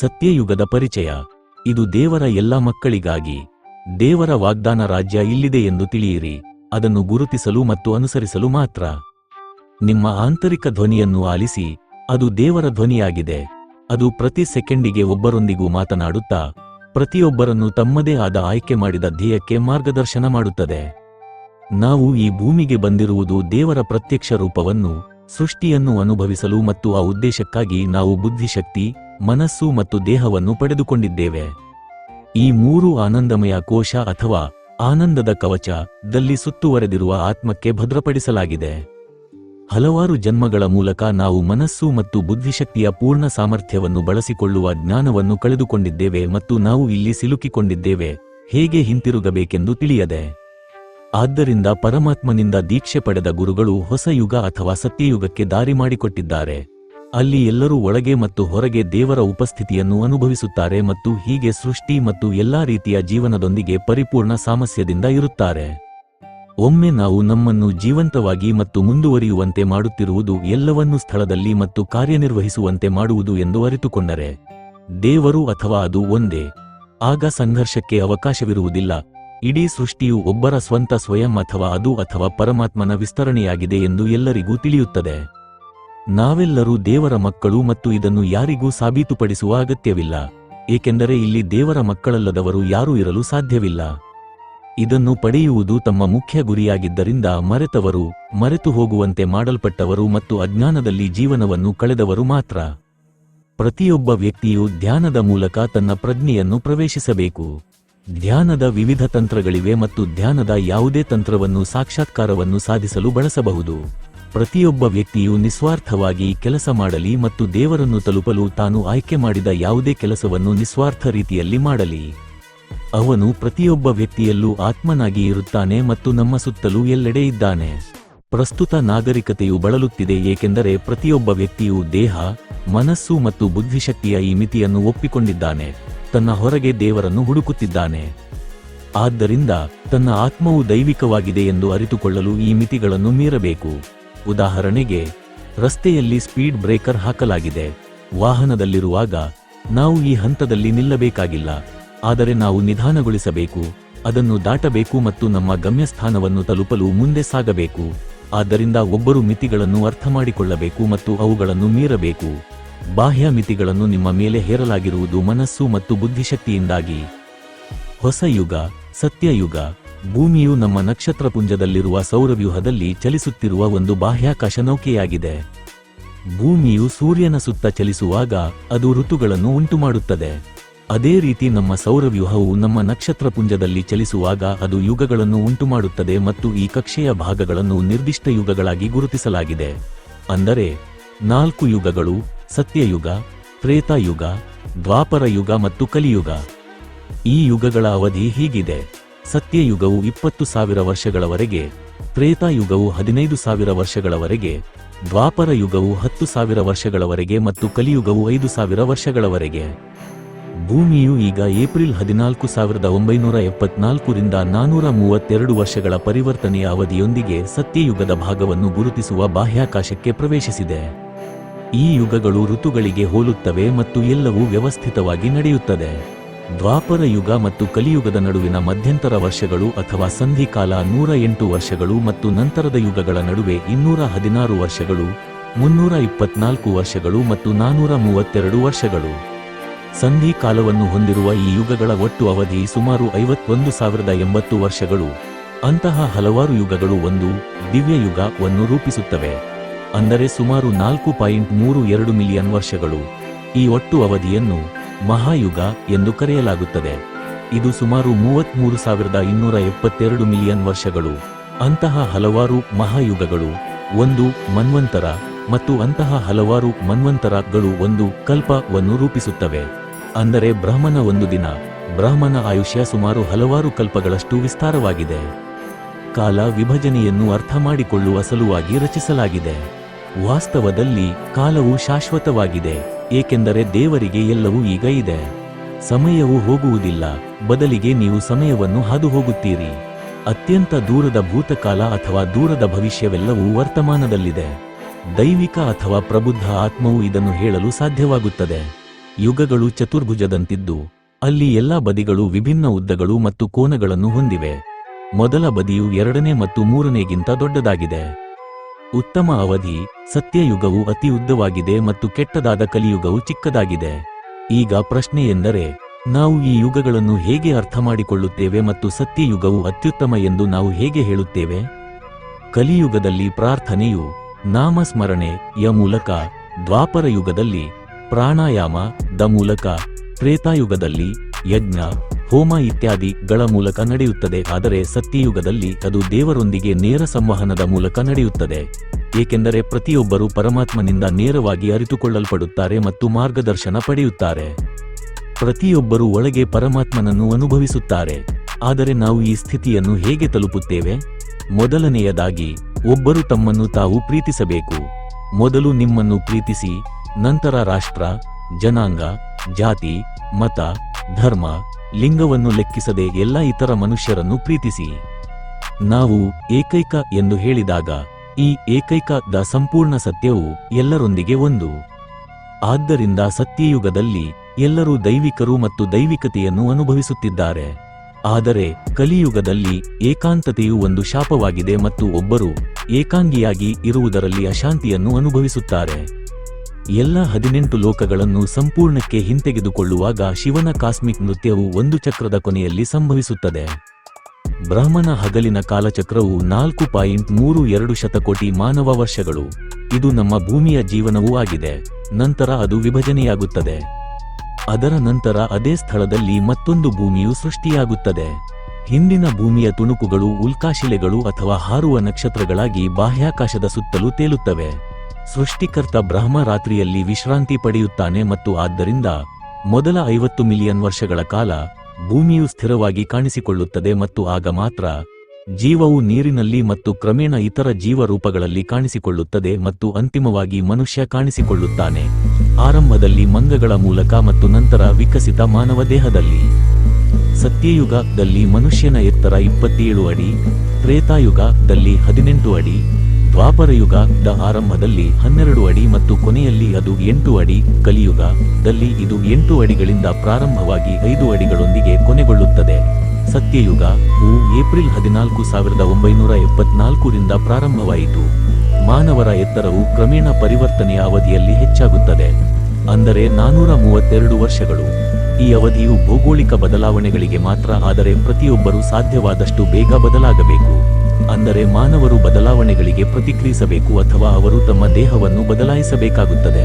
ಸತ್ಯಯುಗದ ಪರಿಚಯ. ಇದು ದೇವರ ಎಲ್ಲ ಮಕ್ಕಳಿಗಾಗಿ. ದೇವರ ವಾಗ್ದಾನ ರಾಜ್ಯ ಇಲ್ಲಿದೆ ಎಂದು ತಿಳಿಯಿರಿ. ಅದನ್ನು ಗುರುತಿಸಲು ಮತ್ತು ಅನುಸರಿಸಲು ಮಾತ್ರ. ನಿಮ್ಮ ಆಂತರಿಕ ಧ್ವನಿಯನ್ನು ಆಲಿಸಿ, ಅದು ದೇವರ ಧ್ವನಿಯಾಗಿದೆ. ಅದು ಪ್ರತಿ ಸೆಕೆಂಡಿಗೆ ಒಬ್ಬರೊಂದಿಗೂ ಮಾತನಾಡುತ್ತಾ, ಪ್ರತಿಯೊಬ್ಬರನ್ನು ತಮ್ಮದೇ ಆದ ಆಯ್ಕೆ ಮಾಡಿದ ಧ್ಯೇಯಕ್ಕೆ ಮಾರ್ಗದರ್ಶನ ಮಾಡುತ್ತದೆ. ನಾವು ಈ ಭೂಮಿಗೆ ಬಂದಿರುವುದು ದೇವರ ಪ್ರತ್ಯಕ್ಷ ರೂಪವನ್ನು ಸೃಷ್ಟಿಯನ್ನು ಅನುಭವಿಸಲು ಮತ್ತು ಆ ಉದ್ದೇಶಕ್ಕಾಗಿ ನಾವು ಬುದ್ಧಿಶಕ್ತಿ, ಮನಸ್ಸು ಮತ್ತು ದೇಹವನ್ನು ಪಡೆದುಕೊಂಡಿದ್ದೇವೆ. ಈ ಮೂರು ಆನಂದಮಯ ಕೋಶ ಅಥವಾ ಆನಂದದ ಕವಚ ದಲ್ಲಿ ಸುತ್ತುವರೆದಿರುವ ಆತ್ಮಕ್ಕೆ ಭದ್ರಪಡಿಸಲಾಗಿದೆ. ಹಲವಾರು ಜನ್ಮಗಳ ಮೂಲಕ ನಾವು ಮನಸ್ಸು ಮತ್ತು ಬುದ್ಧಿಶಕ್ತಿಯ ಪೂರ್ಣ ಸಾಮರ್ಥ್ಯವನ್ನು ಬಳಸಿಕೊಳ್ಳುವ ಜ್ಞಾನವನ್ನು ಕಳೆದುಕೊಂಡಿದ್ದೇವೆ ಮತ್ತು ನಾವು ಇಲ್ಲಿ ಸಿಲುಕಿಕೊಂಡಿದ್ದೇವೆ. ಹೇಗೆ ಹಿಂತಿರುಗಬೇಕೆಂದು ತಿಳಿಯದೆ. ಆದ್ದರಿಂದ ಪರಮಾತ್ಮನಿಂದ ದೀಕ್ಷೆ ಪಡೆದ ಗುರುಗಳು ಹೊಸ ಯುಗ ಅಥವಾ ಸತ್ಯಯುಗಕ್ಕೆ ದಾರಿ ಮಾಡಿಕೊಟ್ಟಿದ್ದಾರೆ. ಅಲ್ಲಿ ಎಲ್ಲರೂ ಒಳಗೆ ಮತ್ತು ಹೊರಗೆ ದೇವರ ಉಪಸ್ಥಿತಿಯನ್ನು ಅನುಭವಿಸುತ್ತಾರೆ ಮತ್ತು ಹೀಗೆ ಸೃಷ್ಟಿ ಮತ್ತು ಎಲ್ಲಾ ರೀತಿಯ ಜೀವನದೊಂದಿಗೆ ಪರಿಪೂರ್ಣ ಸಾಮಸ್ಯದಿಂದ ಇರುತ್ತಾರೆ. ಒಮ್ಮೆ ನಾವು ನಮ್ಮನ್ನು ಜೀವಂತವಾಗಿ ಮತ್ತು ಮುಂದುವರಿಯುವಂತೆ ಮಾಡುತ್ತಿರುವುದು ಎಲ್ಲವನ್ನೂ ಸ್ಥಳದಲ್ಲಿ ಮತ್ತು ಕಾರ್ಯನಿರ್ವಹಿಸುವಂತೆ ಮಾಡುವುದು ಎಂದು ಅರಿತುಕೊಂಡರೆ. ದೇವರು ಅಥವಾ ಅದು ಒಂದೇ. ಆಗ ಸಂಘರ್ಷಕ್ಕೆ ಅವಕಾಶವಿರುವುದಿಲ್ಲ. ಇಡೀ ಸೃಷ್ಟಿಯು ಒಬ್ಬರ ಸ್ವಂತ ಸ್ವಯಂ ಅಥವಾ ಅದು ಅಥವಾ ಪರಮಾತ್ಮನ ವಿಸ್ತರಣೆಯಾಗಿದೆ ಎಂದು ಎಲ್ಲರಿಗೂ ತಿಳಿಯುತ್ತದೆ. ನಾವೆಲ್ಲರೂ ದೇವರ ಮಕ್ಕಳು ಮತ್ತು ಇದನ್ನು ಯಾರಿಗೂ ಸಾಬೀತುಪಡಿಸುವ ಅಗತ್ಯವಿಲ್ಲ. ಏಕೆಂದರೆ ಇಲ್ಲಿ ದೇವರ ಮಕ್ಕಳಲ್ಲದವರು ಯಾರೂ ಇರಲು ಸಾಧ್ಯವಿಲ್ಲ. ಇದನ್ನು ಪಡೆಯುವುದು ತಮ್ಮ ಮುಖ್ಯ ಗುರಿಯಾಗಿದ್ದರಿಂದ ಮರೆತವರು, ಮರೆತು ಹೋಗುವಂತೆ ಮಾಡಲ್ಪಟ್ಟವರು ಮತ್ತು ಅಜ್ಞಾನದಲ್ಲಿ ಜೀವನವನ್ನು ಕಳೆದವರು ಮಾತ್ರ. ಪ್ರತಿಯೊಬ್ಬ ವ್ಯಕ್ತಿಯು ಧ್ಯಾನದ ಮೂಲಕ ತನ್ನ ಪ್ರಜ್ಞೆಯನ್ನು ಪ್ರವೇಶಿಸಬೇಕು. ಧ್ಯಾನದ ವಿವಿಧ ತಂತ್ರಗಳಿವೆ ಮತ್ತು ಧ್ಯಾನದ ಯಾವುದೇ ತಂತ್ರವನ್ನು ಸಾಕ್ಷಾತ್ಕಾರವನ್ನು ಸಾಧಿಸಲು ಬಳಸಬಹುದು. ಪ್ರತಿಯೊಬ್ಬ ವ್ಯಕ್ತಿಯು ನಿಸ್ವಾರ್ಥವಾಗಿ ಕೆಲಸ ಮಾಡಲಿ ಮತ್ತು ದೇವರನ್ನು ತಲುಪಲು ತಾನು ಆಯ್ಕೆ ಮಾಡಿದ ಯಾವುದೇ ಕೆಲಸವನ್ನು ನಿಸ್ವಾರ್ಥ ರೀತಿಯಲ್ಲಿ ಮಾಡಲಿ. ಅವನು ಪ್ರತಿಯೊಬ್ಬ ವ್ಯಕ್ತಿಯಲ್ಲೂ ಆತ್ಮನಾಗಿ ಇರುತ್ತಾನೆ ಮತ್ತು ನಮ್ಮ ಸುತ್ತಲೂ ಎಲ್ಲೆಡೆ ಇದ್ದಾನೆ. ಪ್ರಸ್ತುತ ನಾಗರಿಕತೆಯು ಬಳಲುತ್ತಿದೆ ಏಕೆಂದರೆ ಪ್ರತಿಯೊಬ್ಬ ವ್ಯಕ್ತಿಯು ದೇಹ, ಮನಸ್ಸು ಮತ್ತು ಬುದ್ಧಿಶಕ್ತಿಯ ಈ ಮಿತಿಯನ್ನು ಒಪ್ಪಿಕೊಂಡಿದ್ದಾನೆ. ತನ್ನ ಹೊರಗೆ ದೇವರನ್ನು ಹುಡುಕುತ್ತಿದ್ದಾನೆ. ಆದ್ದರಿಂದ ತನ್ನ ಆತ್ಮವು ದೈವಿಕವಾಗಿದೆ ಎಂದು ಅರಿತುಕೊಳ್ಳಲು ಈ ಮಿತಿಗಳನ್ನು ಮೀರಬೇಕು. ಉದಾಹರಣೆಗೆ, ರಸ್ತೆಯಲ್ಲಿ ಸ್ಪೀಡ್ ಬ್ರೇಕರ್ ಹಾಕಲಾಗಿದೆ. ವಾಹನದಲ್ಲಿರುವಾಗ ನಾವು ಈ ಹಂತದಲ್ಲಿ ನಿಲ್ಲಬೇಕಾಗಿಲ್ಲ. ಆದರೆ ನಾವು ನಿಧಾನಗೊಳಿಸಬೇಕು. ಅದನ್ನು ದಾಟಬೇಕು ಮತ್ತು ನಮ್ಮ ಗಮ್ಯಸ್ಥಾನವನ್ನು ತಲುಪಲು ಮುಂದೆ ಸಾಗಬೇಕು. ಆದ್ದರಿಂದ ಒಬ್ಬರು ಮಿತಿಗಳನ್ನು ಅರ್ಥಮಾಡಿಕೊಳ್ಳಬೇಕು ಮತ್ತು ಅವುಗಳನ್ನು ಮೀರಬೇಕು. ಬಾಹ್ಯ ಮಿತಿಗಳನ್ನು ನಿಮ್ಮ ಮೇಲೆ ಹೇರಲಾಗಿರುವುದು ಮನಸ್ಸು ಮತ್ತು ಬುದ್ಧಿಶಕ್ತಿಯಿಂದಾಗಿ. ಹೊಸ ಯುಗ ಸತ್ಯಯುಗ ಭೂಮಿಯು ನಮ್ಮ ನಕ್ಷತ್ರಪುಂಜದಲ್ಲಿರುವ ಸೌರವ್ಯೂಹದಲ್ಲಿ ಚಲಿಸುತ್ತಿರುವ ಒಂದು ಬಾಹ್ಯಾಕಾಶ ನೌಕೆಯಾಗಿದೆ. ಭೂಮಿಯು ಸೂರ್ಯನ ಸುತ್ತ ಚಲಿಸುವಾಗ ಅದು ಋತುಗಳನ್ನು ಉಂಟುಮಾಡುತ್ತದೆ. ಅದೇ ರೀತಿ ನಮ್ಮ ಸೌರವ್ಯೂಹವು ನಮ್ಮ ನಕ್ಷತ್ರಪುಂಜದಲ್ಲಿ ಚಲಿಸುವಾಗ ಅದು ಯುಗಗಳನ್ನು ಉಂಟುಮಾಡುತ್ತದೆ ಮತ್ತು ಈ ಕಕ್ಷೆಯ ಭಾಗಗಳನ್ನು ನಿರ್ದಿಷ್ಟ ಯುಗಗಳಾಗಿ ಗುರುತಿಸಲಾಗಿದೆ. ಅಂದರೆ ನಾಲ್ಕು ಯುಗಗಳು, ಸತ್ಯಯುಗ, ತ್ರೇತಾಯುಗ ದ್ವಾಪರ ಯುಗ ಮತ್ತು ಕಲಿಯುಗ. ಈ ಯುಗಗಳ ಅವಧಿ ಹೀಗಿದೆ. ಸತ್ಯಯುಗವು ಇಪ್ಪತ್ತು ಸಾವಿರ ವರ್ಷಗಳವರೆಗೆ, ತ್ರೇತಾಯುಗವು ಹದಿನೈದು ಸಾವಿರ ವರ್ಷಗಳವರೆಗೆ ದ್ವಾಪರ ಯುಗವು ಹತ್ತು ಸಾವಿರ ವರ್ಷಗಳವರೆಗೆ ಮತ್ತು ಕಲಿಯುಗವು ಐದು ಸಾವಿರ ವರ್ಷಗಳವರೆಗೆ. ಭೂಮಿಯು ಈಗ ಏಪ್ರಿಲ್ ಹದಿನಾಲ್ಕು ಸಾವಿರದ ಒಂಬೈನೂರ ಎಪ್ಪತ್ನಾಲ್ಕರಿಂದ ನಾನೂರ ಮೂವತ್ತೆರಡು ವರ್ಷಗಳ ಪರಿವರ್ತನೆಯ ಅವಧಿಯೊಂದಿಗೆ ಸತ್ಯಯುಗದ ಭಾಗವನ್ನು ಗುರುತಿಸುವ ಬಾಹ್ಯಾಕಾಶಕ್ಕೆ ಪ್ರವೇಶಿಸಿದೆ. ಈ ಯುಗಗಳು ಋತುಗಳಿಗೆ ಹೋಲುತ್ತವೆ ಮತ್ತು ಎಲ್ಲವೂ ವ್ಯವಸ್ಥಿತವಾಗಿ ನಡೆಯುತ್ತದೆ. ದ್ವಾಪರ ಯುಗ ಮತ್ತು ಕಲಿಯುಗದ ನಡುವಿನ ಮಧ್ಯಂತರ ವರ್ಷಗಳು ಅಥವಾ ಸಂಧಿಕಾಲ ನೂರ ಎಂಟು ವರ್ಷಗಳು ಮತ್ತು ನಂತರದ ಯುಗಗಳ ನಡುವೆ ಇನ್ನೂರ ಹದಿನಾರು ವರ್ಷಗಳು, ಮುನ್ನೂರ ಇಪ್ಪತ್ನಾಲ್ಕು ವರ್ಷಗಳು ಮತ್ತು ನಾನೂರ ಮೂವತ್ತೆರಡು ವರ್ಷಗಳು. ಸಂಧಿಕಾಲವನ್ನು ಹೊಂದಿರುವ ಈ ಯುಗಗಳ ಒಟ್ಟು ಅವಧಿ ಸುಮಾರು ಐವತ್ತೊಂದು ಸಾವಿರದ ಎಂಬತ್ತು ವರ್ಷಗಳು. ಅಂತಹ ಹಲವಾರು ಯುಗಗಳು ಒಂದು ದಿವ್ಯ ಯುಗವನ್ನು ರೂಪಿಸುತ್ತವೆ. ಅಂದರೆ ಸುಮಾರು ನಾಲ್ಕು ಪಾಯಿಂಟ್ ಮೂರು ಎರಡು ಮಿಲಿಯನ್ ವರ್ಷಗಳು. ಈ ಒಟ್ಟು ಅವಧಿಯನ್ನು ಮಹಾಯುಗ ಎಂದು ಕರೆಯಲಾಗುತ್ತದೆ. ಇದು ಸುಮಾರು ಮೂವತ್ಮೂರು ಸಾವಿರದ ಇನ್ನೂರ ಎಪ್ಪತ್ತೆರಡು ಮಿಲಿಯನ್ ವರ್ಷಗಳು. ಅಂತಹ ಹಲವಾರು ಮಹಾಯುಗಗಳು, ಒಂದು ಮನ್ವಂತರ ಮತ್ತು ಅಂತಹ ಹಲವಾರು ಮನ್ವಂತರಗಳು ಒಂದು ಕಲ್ಪವನ್ನು ರೂಪಿಸುತ್ತವೆ. ಅಂದರೆ ಬ್ರಹ್ಮನ ಒಂದು ದಿನ ಬ್ರಾಹ್ಮಣ ಆಯುಷ್ಯ ಸುಮಾರು ಹಲವಾರು ಕಲ್ಪಗಳಷ್ಟು ವಿಸ್ತಾರವಾಗಿದೆ. ಕಾಲ ವಿಭಜನೆಯನ್ನು ಅರ್ಥ ಮಾಡಿಕೊಳ್ಳುವ ಸಲುವಾಗಿ ರಚಿಸಲಾಗಿದೆ. ವಾಸ್ತವದಲ್ಲಿ ಕಾಲವು ಶಾಶ್ವತವಾಗಿದೆ, ಏಕೆಂದರೆ ದೇವರಿಗೆ ಎಲ್ಲವೂ ಈಗ ಇದೆ. ಸಮಯವು ಹೋಗುವುದಿಲ್ಲ, ಬದಲಿಗೆ ನೀವು ಸಮಯವನ್ನು ಹಾದು ಹೋಗುತ್ತೀರಿ ಅತ್ಯಂತ ದೂರದ ಭೂತಕಾಲ ಅಥವಾ ದೂರದ ಭವಿಷ್ಯವೆಲ್ಲವೂ ವರ್ತಮಾನದಲ್ಲಿದೆ. ದೈವಿಕ ಅಥವಾ ಪ್ರಬುದ್ಧ ಆತ್ಮವು ಇದನ್ನು ಹೇಳಲು ಸಾಧ್ಯವಾಗುತ್ತದೆ. ಯುಗಗಳು ಚತುರ್ಭುಜದಂತಿದ್ದು, ಅಲ್ಲಿ ಎಲ್ಲಾ ಬದಿಗಳು ವಿಭಿನ್ನ ಉದ್ದಗಳು ಮತ್ತು ಕೋನಗಳನ್ನು ಹೊಂದಿವೆ. ಮೊದಲ ಬದಿಯು ಎರಡನೇ ಮತ್ತು ಮೂರನೇಗಿಂತ ದೊಡ್ಡದಾಗಿದೆ. ಉತ್ತಮ ಅವಧಿ, ಸತ್ಯಯುಗವು ಅತಿ ಉದ್ದವಾಗಿದೆ ಮತ್ತು ಕೆಟ್ಟದಾದ ಕಲಿಯುಗವು ಚಿಕ್ಕದಾಗಿದೆ. ಈಗ ಪ್ರಶ್ನೆ ಎಂದರೆ, ನಾವು ಈ ಯುಗಗಳನ್ನು ಹೇಗೆ ಅರ್ಥಮಾಡಿಕೊಳ್ಳುತ್ತೇವೆ ಮತ್ತು ಸತ್ಯಯುಗವು ಅತ್ಯುತ್ತಮ ಎಂದು ನಾವು ಹೇಗೆ ಹೇಳುತ್ತೇವೆ? ಕಲಿಯುಗದಲ್ಲಿ ಪ್ರಾರ್ಥನೆಯು, ನಾಮಸ್ಮರಣೆ, ಯ ಮೂಲಕ ದ್ವಾಪರ ಯುಗದಲ್ಲಿ ಪ್ರಾಣಾಯಾಮ, ದ ಮೂಲಕ, ತ್ರೇತಾಯುಗದಲ್ಲಿ, ಯಜ್ಞ ಹೋಮ ಇತ್ಯಾದಿಗಳ ಮೂಲಕ ನಡೆಯುತ್ತದೆ. ಆದರೆ ಸತ್ಯಯುಗದಲ್ಲಿ ಅದು ದೇವರೊಂದಿಗೆ ನೇರ ಸಂವಹನದ ಮೂಲಕ ನಡೆಯುತ್ತದೆ. ಏಕೆಂದರೆ ಪ್ರತಿಯೊಬ್ಬರೂ ಪರಮಾತ್ಮನಿಂದ ನೇರವಾಗಿ ಅರಿತುಕೊಳ್ಳಲ್ಪಡುತ್ತಾರೆ ಮತ್ತು ಮಾರ್ಗದರ್ಶನ ಪಡೆಯುತ್ತಾರೆ. ಪ್ರತಿಯೊಬ್ಬರೂ ಒಳಗೆ ಪರಮಾತ್ಮನನ್ನು ಅನುಭವಿಸುತ್ತಾರೆ. ಆದರೆ ನಾವು ಈ ಸ್ಥಿತಿಯನ್ನು ಹೇಗೆ ತಲುಪುತ್ತೇವೆ? ಮೊದಲನೆಯದಾಗಿ, ಒಬ್ಬರು ತಮ್ಮನ್ನು ತಾವು ಪ್ರೀತಿಸಬೇಕು. ಮೊದಲು ನಿಮ್ಮನ್ನು ಪ್ರೀತಿಸಿ, ನಂತರ ರಾಷ್ಟ್ರ, ಜನಾಂಗ, ಜಾತಿ, ಮತ, ಧರ್ಮ ಲಿಂಗವನ್ನು ಲೆಕ್ಕಿಸದೆ ಎಲ್ಲ ಇತರ ಮನುಷ್ಯರನ್ನು ಪ್ರೀತಿಸಿ. ನಾವು ಏಕೈಕ ಎಂದು ಹೇಳಿದಾಗ, ಈ ಏಕೈಕದ ಸಂಪೂರ್ಣ ಸತ್ಯವು ಎಲ್ಲರೊಂದಿಗೆ ಒಂದು. ಆದ್ದರಿಂದ ಸತ್ಯಯುಗದಲ್ಲಿ ಎಲ್ಲರೂ ದೈವಿಕರು ಮತ್ತು ದೈವಿಕತೆಯನ್ನು ಅನುಭವಿಸುತ್ತಿದ್ದಾರೆ. ಆದರೆ ಕಲಿಯುಗದಲ್ಲಿ ಏಕಾಂತತೆಯು ಒಂದು ಶಾಪವಾಗಿದೆ ಮತ್ತು ಒಬ್ಬರು ಏಕಾಂಗಿಯಾಗಿ ಇರುವುದರಲ್ಲಿ ಅಶಾಂತಿಯನ್ನು ಅನುಭವಿಸುತ್ತಾರೆ. ಎಲ್ಲ ಹದಿನೆಂಟು ಲೋಕಗಳನ್ನು ಸಂಪೂರ್ಣಕ್ಕೆ ಹಿಂತೆಗೆದುಕೊಳ್ಳುವಾಗ ಶಿವನ ಕಾಸ್ಮಿಕ್ ನೃತ್ಯವು ಒಂದು ಚಕ್ರದ ಕೊನೆಯಲ್ಲಿ ಸಂಭವಿಸುತ್ತದೆ. ಬ್ರಾಹ್ಮಣ ಹಗಲಿನ ಕಾಲಚಕ್ರವು ನಾಲ್ಕು ಪಾಯಿಂಟ್ ಮೂರು ಎರಡು ಶತಕೋಟಿ ಮಾನವ ವರ್ಷಗಳು. ಇದು ನಮ್ಮ ಭೂಮಿಯ ಜೀವನವೂ ಆಗಿದೆ. ನಂತರ ಅದು ವಿಭಜನೆಯಾಗುತ್ತದೆ. ಅದರ ನಂತರ ಅದೇ ಸ್ಥಳದಲ್ಲಿ ಮತ್ತೊಂದು ಭೂಮಿಯು ಸೃಷ್ಟಿಯಾಗುತ್ತದೆ. ಹಿಂದಿನ ಭೂಮಿಯ ತುಣುಕುಗಳು, ಉಲ್ಕಾಶಿಲೆಗಳು ಅಥವಾ ಹಾರುವ ನಕ್ಷತ್ರಗಳಾಗಿ ಬಾಹ್ಯಾಕಾಶದ ಸುತ್ತಲೂ ತೇಲುತ್ತವೆ. ಸೃಷ್ಟಿಕರ್ತ ಬ್ರಹ್ಮ ರಾತ್ರಿಯಲ್ಲಿ ವಿಶ್ರಾಂತಿ ಪಡೆಯುತ್ತಾನೆ ಮತ್ತು ಆದ್ದರಿಂದ ಮೊದಲ ಐವತ್ತು ಮಿಲಿಯನ್ ವರ್ಷಗಳ ಕಾಲ ಭೂಮಿಯು ಸ್ಥಿರವಾಗಿ ಕಾಣಿಸಿಕೊಳ್ಳುತ್ತದೆ ಮತ್ತು ಆಗ ಮಾತ್ರ ಜೀವವು ನೀರಿನಲ್ಲಿ ಮತ್ತು ಕ್ರಮೇಣ ಇತರ ಜೀವರೂಪಗಳಲ್ಲಿ ಕಾಣಿಸಿಕೊಳ್ಳುತ್ತದೆ ಮತ್ತು ಅಂತಿಮವಾಗಿ ಮನುಷ್ಯ ಕಾಣಿಸಿಕೊಳ್ಳುತ್ತಾನೆ. ಆರಂಭದಲ್ಲಿ ಮಂಗಗಳ ಮೂಲಕ ಮತ್ತು ನಂತರ ವಿಕಸಿತ ಮಾನವ ದೇಹದಲ್ಲಿ. ಸತ್ಯಯುಗದಲ್ಲಿ ಮನುಷ್ಯನ ಎತ್ತರ ಇಪ್ಪತ್ತೇಳು ಅಡಿ, ತ್ರೇತಾಯುಗದಲ್ಲಿ ಹದಿನೆಂಟು ಅಡಿ ದ್ವಾಪರಯುಗದ ಆರಂಭದಲ್ಲಿ ಹನ್ನೆರಡು ಅಡಿ ಮತ್ತು ಕೊನೆಯಲ್ಲಿ ಅದು ಎಂಟು ಅಡಿ ಕಲಿಯುಗದಲ್ಲಿ ಇದು ಎಂಟು ಅಡಿಗಳಿಂದ ಪ್ರಾರಂಭವಾಗಿ ಐದು ಅಡಿಗಳೊಂದಿಗೆ ಕೊನೆಗೊಳ್ಳುತ್ತದೆ. ಸತ್ಯಯುಗ, ಹೂ, ಏಪ್ರಿಲ್ ಹದಿನಾಲ್ಕು ಸಾವಿರದ ಒಂಬೈನೂರ ಎಪ್ಪತ್ನಾಲ್ಕರಿಂದ ಪ್ರಾರಂಭವಾಯಿತು. ಮಾನವರ ಎತ್ತರವು ಕ್ರಮೇಣ ಪರಿವರ್ತನೆಯ ಅವಧಿಯಲ್ಲಿ ಹೆಚ್ಚಾಗುತ್ತದೆ. ಅಂದರೆ ನಾನೂರ ಮೂವತ್ತೆರಡು ವರ್ಷಗಳು. ಈ ಅವಧಿಯು ಭೌಗೋಳಿಕ ಬದಲಾವಣೆಗಳಿಗೆ ಮಾತ್ರ, ಆದರೆ ಪ್ರತಿಯೊಬ್ಬರೂ ಸಾಧ್ಯವಾದಷ್ಟು ಬೇಗ ಬದಲಾಗಬೇಕು. ಅಂದರೆ ಮಾನವರು ಬದಲಾವಣೆಗಳಿಗೆ ಪ್ರತಿಕ್ರಿಯಿಸಬೇಕು ಅಥವಾ ಅವರು ತಮ್ಮ ದೇಹವನ್ನು ಬದಲಾಯಿಸಬೇಕಾಗುತ್ತದೆ.